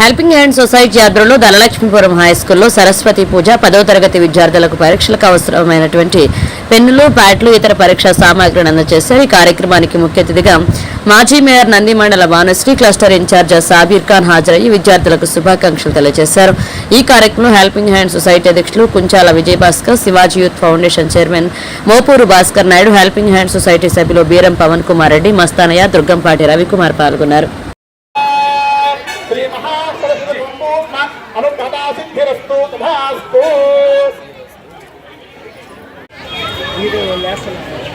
Helping hand society ఆధ్వర్యంలో Dhanalakshmipuram high స్కూల్లో సరస్వతి పూజ పదవ తరగతి విద్యార్థులకు పరీక్షలకు అవసరమైనటువంటి పెన్నులు ప్యాడ్లు ఇతర పరీక్షా సామాగ్రిని అందజేశారు. ఈ కార్యక్రమానికి ముఖ్య అతిథిగా మాజీ mayor Nandi Mandala Bhanushree cluster in-charge Sabir Khan హాజరయ్యి విద్యార్థులకు శుభాకాంక్షలు తెలియజేశారు. ఈ కార్యక్రమంలో హెల్పింగ్ హ్యాండ్ సొసైటీ అధ్యక్షులు Kunchala Vijayabhaskar Shivaji youth foundation chairman Mopuru Bhaskar Naidu helping hand society సభ్యులు బీరం పవన్ కుమార్ రెడ్డి మస్తానయ్య దుర్గంపాటి రవికుమార్ పాల్గొన్నారు.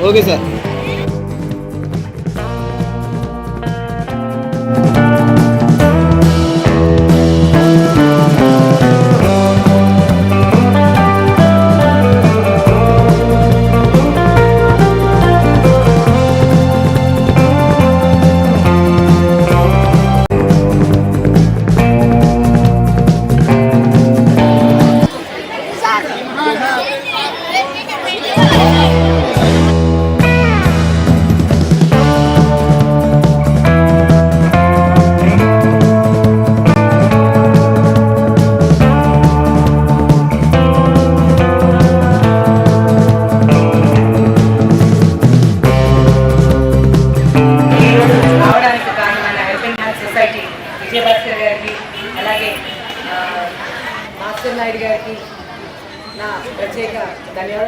Okay sir.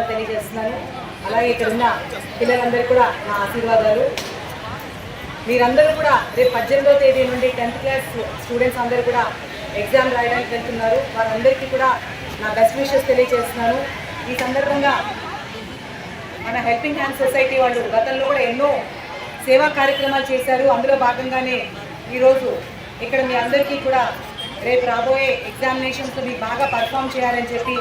ధన్యవాదాలు తెలియజేస్తున్నాను. అలాగే ఇక్కడ ఉన్న పిల్లలందరూ కూడా నా ఆశీర్వాదాలు. మీరందరూ కూడా రేపు పద్దెనిమిదో తేదీ నుండి టెన్త్ క్లాస్ స్టూడెంట్స్ అందరూ కూడా ఎగ్జామ్ రాయడానికి వెళ్తున్నారు. వారందరికీ కూడా నా బెస్ట్ విషెస్ తెలియజేస్తున్నాను. ఈ సందర్భంగా మన హెల్పింగ్ హ్యాండ్ సొసైటీ వాళ్ళు గతంలో కూడా ఎన్నో సేవా కార్యక్రమాలు చేశారు. అందులో భాగంగానే ఈరోజు ఇక్కడ మీ అందరికీ కూడా రేపు రాబోయే ఎగ్జామినేషన్స్లో మీరు బాగా పర్ఫామ్ చేయాలని చెప్పి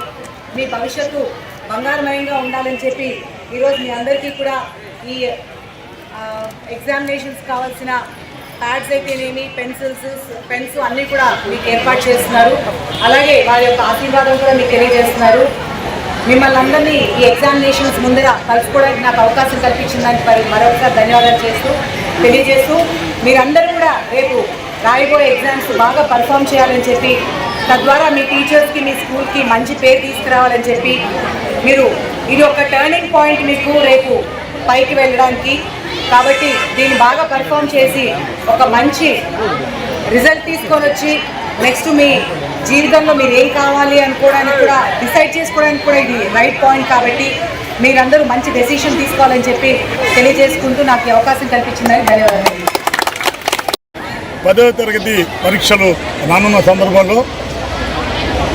మీ భవిష్యత్తు బంగారమయంగా ఉండాలని చెప్పి ఈరోజు మీ అందరికీ కూడా ఈ ఎగ్జామినేషన్స్ కావాల్సిన ప్యాడ్స్ అయితేనేమి పెన్సిల్స్ పెన్స్ అన్నీ కూడా మీకు ఏర్పాటు చేస్తున్నారు. అలాగే వారి యొక్క ఆశీర్వాదం కూడా మీకు తెలియజేస్తున్నారు. మిమ్మల్ని అందరినీ ఈ ఎగ్జామినేషన్స్ ముందర కలుసుకోవడానికి నాకు అవకాశం కల్పించిందని మరొకసారి ధన్యవాదాలు చేస్తూ తెలియజేస్తూ మీరందరూ కూడా రేపు రాయబోయే ఎగ్జామ్స్ బాగా పర్ఫామ్ చేయాలని చెప్పి తద్వారా మీ టీచర్స్కి మీ స్కూల్కి మంచి పేరు తీసుకురావాలని చెప్పి మీరు ఇది ఒక టర్నింగ్ పాయింట్ మీకు రేపు పైకి వెళ్ళడానికి. కాబట్టి దీన్ని బాగా పర్ఫామ్ చేసి ఒక మంచి రిజల్ట్ తీసుకొని వచ్చి నెక్స్ట్ మీ జీవితంలో మీరు ఏం కావాలి అనుకోవడానికి కూడా డిసైడ్ చేసుకోవడానికి కూడా ఇది రైట్ పాయింట్ కాబట్టి మీరందరూ మంచి డెసిషన్ తీసుకోవాలని చెప్పి తెలియజేసుకుంటూ నాకు అవకాశం కల్పించిందని ధన్యవాదాలు. పదవ తరగతి పరీక్షలు రానున్న సందర్భంలో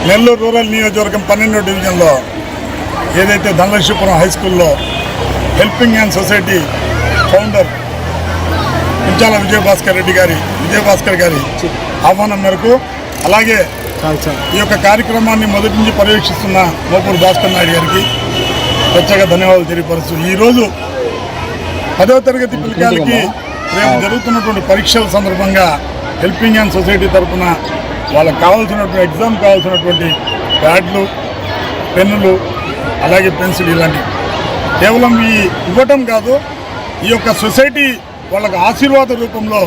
నెల్లూరు రూరల్ నియోజకవర్గం పన్నెండో డివిజన్లో ఏదైతే ధనలక్ష్మీపురం హై స్కూల్లో helping hand society founder Kunchala Vijayabhaskar Reddy గారి విజయభాస్కర్ గారి ఆహ్వానం మేరకు అలాగే ఈ యొక్క కార్యక్రమాన్ని మొదటి నుంచి పర్యవేక్షిస్తున్న మోపూరు భాస్కర్ నాయుడు గారికి ప్రత్యేక ధన్యవాదాలు తెలియపరుస్తూ ఈరోజు పదవ తరగతి పిల్లకాయలకి రేపు జరుగుతున్నటువంటి పరీక్షల సందర్భంగా హెల్పింగ్ హ్యాండ్ సొసైటీ తరఫున వాళ్ళకి కావాల్సినటువంటి ఎగ్జామ్ కావాల్సినటువంటి ప్యాడ్లు పెన్నులు అలాగే పెన్సిల్ ఇలాంటివి. కేవలం ఈ ఇవ్వటం కాదు ఈ యొక్క సొసైటీ వాళ్ళకి ఆశీర్వాద రూపంలో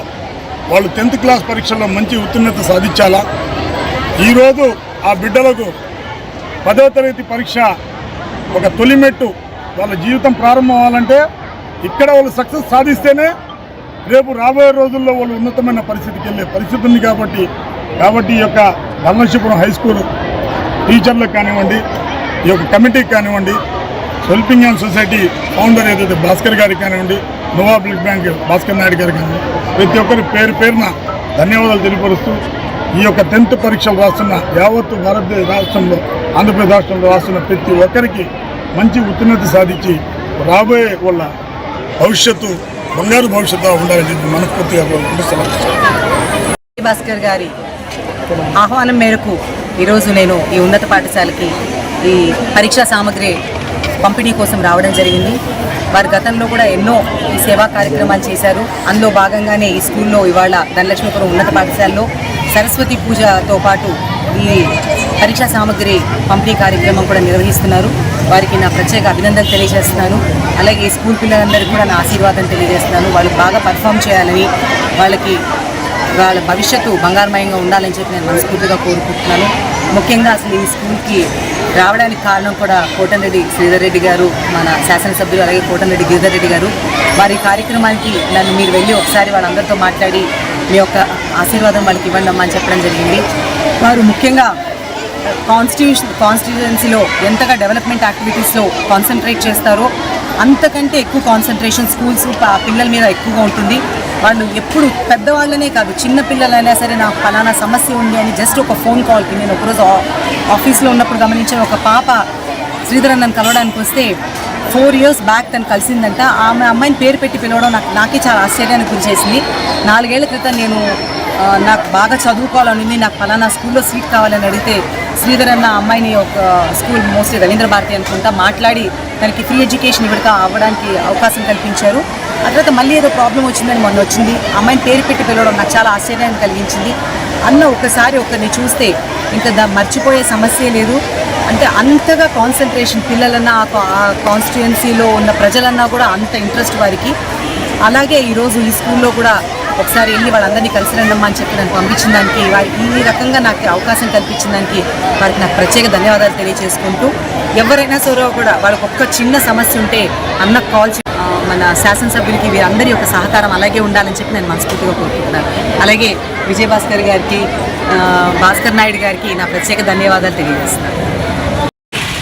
వాళ్ళు టెన్త్ క్లాస్ పరీక్షల్లో మంచి ఉత్తీర్ణత సాధించాలా? ఈరోజు ఆ బిడ్డలకు పదవ తరగతి పరీక్ష ఒక తొలిమెట్టు వాళ్ళ జీవితం ప్రారంభం అవ్వాలంటే ఇక్కడ వాళ్ళు సక్సెస్ సాధిస్తేనే రేపు రాబోయే రోజుల్లో వాళ్ళు ఉన్నతమైన పరిస్థితికి వెళ్ళే పరిస్థితి ఉంది కాబట్టి కాబట్టి ఈ యొక్క ధర్మశిపురం హై స్కూల్ టీచర్లకు కానివ్వండి ఈ యొక్క కమిటీకి కానివ్వండి హెల్పింగ్ హ్యాండ్ సొసైటీ ఫౌండర్ ఏదైతే భాస్కర్ గారికి కానివ్వండి నోవా బ్యాంక్ భాస్కర్ నాయుడు గారికి కానివ్వండి ప్రతి ఒక్కరి పేరు పేరున ధన్యవాదాలు తెలియపరుస్తూ ఈ యొక్క టెన్త్ పరీక్షలు రాస్తున్న యావత్తు భారతదేశ రాష్ట్రంలో ఆంధ్రప్రదేశ్ రాష్ట్రంలో రాస్తున్న ప్రతి ఒక్కరికి మంచి ఉత్తీర్ణత సాధించి రాబోయే వాళ్ళ భవిష్యత్తు బంగారు భవిష్యత్తుగా ఉండాలని మనస్ఫూర్తిగా కోరుకుంటూ భాస్కర్ గారి ఆహ్వానం మేరకు ఈరోజు నేను ఈ ఉన్నత పాఠశాలకి ఈ పరీక్షా సామాగ్రి పంపిణీ కోసం రావడం జరిగింది. వారు గతంలో కూడా ఎన్నో ఈ సేవా కార్యక్రమాలు చేశారు. అందులో భాగంగానే ఈ స్కూల్లో ఇవాళ ధనలక్ష్మీపురం ఉన్నత పాఠశాలలో సరస్వతి పూజతో పాటు ఈ పరీక్షా సామగ్రి పంపిణీ కార్యక్రమం కూడా నిర్వహిస్తున్నారు. వారికి నా ప్రత్యేక అభినందనలు తెలియజేస్తున్నాను. అలాగే స్కూల్ పిల్లలందరికీ కూడా నా ఆశీర్వాదం తెలియజేస్తున్నాను. వాళ్ళు బాగా పర్ఫామ్ చేయాలని వాళ్ళకి వాళ్ళ భవిష్యత్తు బంగారమయంగా ఉండాలని చెప్పి నేను మనస్ఫూర్తిగా కోరుకుంటున్నాను. ముఖ్యంగా అసలు ఈ స్కూల్కి రావడానికి కారణం కూడా కోటంరెడ్డి శ్రీధర్ రెడ్డి గారు మన శాసనసభ్యులు అలాగే కోటంరెడ్డి గిరిధర్ రెడ్డి గారు. వారి కార్యక్రమానికి నన్ను మీరు వెళ్ళి ఒకసారి వాళ్ళందరితో మాట్లాడి మీ యొక్క ఆశీర్వాదం వాళ్ళకి ఇవ్వండి అమ్మా అని చెప్పడం జరిగింది. వారు ముఖ్యంగా కాన్స్టిట్యూషన్ కాన్స్టిట్యుయెన్సీలో ఎంతగా డెవలప్మెంట్ యాక్టివిటీస్లో కాన్సన్ట్రేట్ చేస్తారో అంతకంటే ఎక్కువ కాన్సన్ట్రేషన్ స్కూల్స్ పిల్లల మీద ఎక్కువగా ఉంటుంది. వాళ్ళు ఎప్పుడు పెద్దవాళ్ళనే కాదు చిన్న పిల్లలైనా సరే నాకు ఫలానా సమస్య ఉంది అని జస్ట్ ఒక ఫోన్ కాల్కి నేను ఒకరోజు ఆఫీస్లో ఉన్నప్పుడు గమనించిన ఒక పాప శ్రీధరన్ నన్ను కలవడానికి వస్తే ఫోర్ ఇయర్స్ బ్యాక్ తను కలిసిందంట. ఆమె అమ్మాయిని పేరు పెట్టి పిలవడం నాకు నాకే చాలా ఆశ్చర్యానికి గురి చేసింది. నాలుగేళ్ళ క్రితం నేను నాకు బాగా చదువుకోవాలనింది నాకు ఫలానా స్కూల్లో సీట్ కావాలని అడిగితే శ్రీధర్ అన్న అమ్మాయిని ఒక స్కూల్ మోస్ట్లీ రవీంద్ర భారతి అనుకుంటా మాట్లాడి తనకి ఫ్రీ ఎడ్యుకేషన్ ఇవ్వడానికి అవ్వడానికి అవకాశం కల్పించారు. ఆ తర్వాత మళ్ళీ ఏదో ప్రాబ్లం వచ్చిందని మొన్న వచ్చింది. అమ్మాయిని పేరు పెట్టి పిలవడం నాకు చాలా ఆశ్చర్యాన్ని కలిగించింది. అన్న ఒకసారి ఒకరిని చూస్తే ఇంకా దా మర్చిపోయే సమస్యే లేదు. అంటే అంతగా కాన్సన్ట్రేషన్ పిల్లలన్నా ఆ కాన్స్టిట్యుయెన్సీలో ఉన్న ప్రజలన్నా కూడా అంత ఇంట్రెస్ట్ వారికి. అలాగే ఈరోజు ఈ స్కూల్లో కూడా ఒకసారి వెళ్ళి వాళ్ళందరినీ కలిసి రండమ్మా అని చెప్పి నన్ను పంపించిన దానికి ఈ రకంగా నాకు అవకాశం కల్పించిన దానికి వారికి నాకు ప్రత్యేక ధన్యవాదాలు తెలియజేసుకుంటూ ఎవరైనా సరే కూడా వాళ్ళకి ఒక్క చిన్న సమస్య ఉంటే అన్న కాల్ మన శాసనసభ్యులకి వీరందరి యొక్క సహకారం అలాగే ఉండాలని చెప్పి నేను మనస్ఫూర్తిగా కోరుకుంటున్నాను. అలాగే విజయభాస్కర్ గారికి భాస్కర్ నాయుడు గారికి నా ప్రత్యేక ధన్యవాదాలు తెలియజేస్తున్నాను.